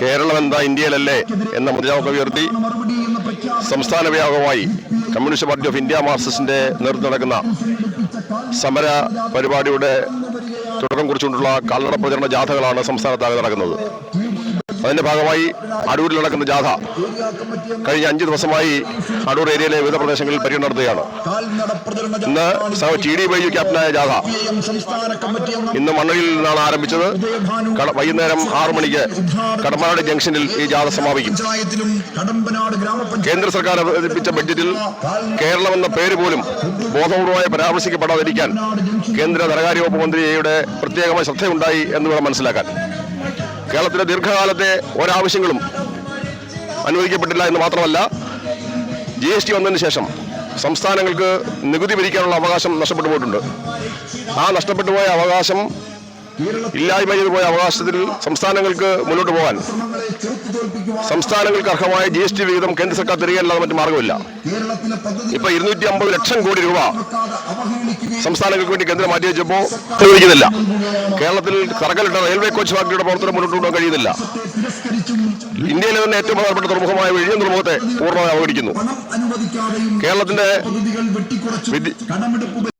കേരളം എന്താ ഇന്ത്യയിലല്ലേ എന്ന മുദ്രാവാക്യം ഉയർത്തി സംസ്ഥാന വ്യാപകമായി കമ്മ്യൂണിസ്റ്റ് പാർട്ടി ഓഫ് ഇന്ത്യ മാർസിന്റെ നേതൃത്വം നടക്കുന്ന സമര പരിപാടിയുടെ തുടക്കം കുറിച്ചുകൊണ്ടുള്ള കാൽനട പ്രചരണ ജാഥകളാണ് സംസ്ഥാനത്താകെ നടക്കുന്നത്. അതിന്റെ ഭാഗമായി അടൂരിൽ നടക്കുന്ന ജാഥ കഴിഞ്ഞ അഞ്ച് ദിവസമായി അടൂർ ഏരിയയിലെ വിവിധ പ്രദേശങ്ങളിൽ പര്യടനം നടത്തുകയാണ്. ഇന്ന് ടി ഡി ബൈജു ക്യാപ്റ്റനായ ജാഥ ഇന്ന് മണ്ണലിൽ നിന്നാണ് ആരംഭിച്ചത്. വൈകുന്നേരം ആറു മണിക്ക് കടമ്പനാട് ജംഗ്ഷനിൽ ഈ ജാഥ സമാപിക്കും. കേന്ദ്ര സർക്കാർ അവതരിപ്പിച്ച ബഡ്ജറ്റിൽ കേരളം എന്ന പേര് പോലും ബോധപൂർവമായി പരാമർശിക്കപ്പെടാതിരിക്കാൻ കേന്ദ്ര ധനകാര്യ വകുപ്പ് മന്ത്രിയുടെ പ്രത്യേകമായ ശ്രദ്ധയുണ്ടായി എന്ന് വേണം മനസ്സിലാക്കാൻ. കേരളത്തിലെ ദീർഘകാലത്തെ ഒരാവശ്യങ്ങളും അനുവദിക്കപ്പെട്ടില്ല എന്ന് മാത്രമല്ല ജി എസ് ടി വന്നതിന് ശേഷം സംസ്ഥാനങ്ങൾക്ക് നികുതി പിരിക്കാനുള്ള അവകാശം നഷ്ടപ്പെട്ടു പോയിട്ടുണ്ട്. ആ നഷ്ടപ്പെട്ടു പോയ അവകാശം ഇല്ലായ്മ ചെയ്തു പോയ അവകാശത്തിൽ സംസ്ഥാനങ്ങൾക്ക് മുന്നോട്ട് പോകാൻ സംസ്ഥാനങ്ങൾക്ക് അർഹമായ ജി എസ് ടി വിഹിതം കേന്ദ്ര സർക്കാർ തിരികെയല്ലാതെ മറ്റു മാർഗമില്ല. ഇപ്പൊ ഇരുന്നൂറ്റി അമ്പത് ലക്ഷം കോടി രൂപ സംസ്ഥാനങ്ങൾക്ക് വേണ്ടി കേന്ദ്രം മാറ്റി വെച്ചപ്പോ പ്രയോഗിക്കുന്നില്ല. കേരളത്തിൽ കറക്കലിട്ട റെയിൽവേ കോച്ച് ഫാക്ടറിയുടെ പ്രവർത്തനം മുന്നോട്ട് കൊണ്ടുപോകാൻ കഴിയുന്നില്ല. ഇന്ത്യയിലെ തന്നെ ഏറ്റവും പ്രധാനപ്പെട്ട തുറമുഖമായ വിഴിഞ്ഞം തുറമുഖത്തെ പൂർണമായി അവഗണിക്കുന്നു. കേരളത്തിന്റെ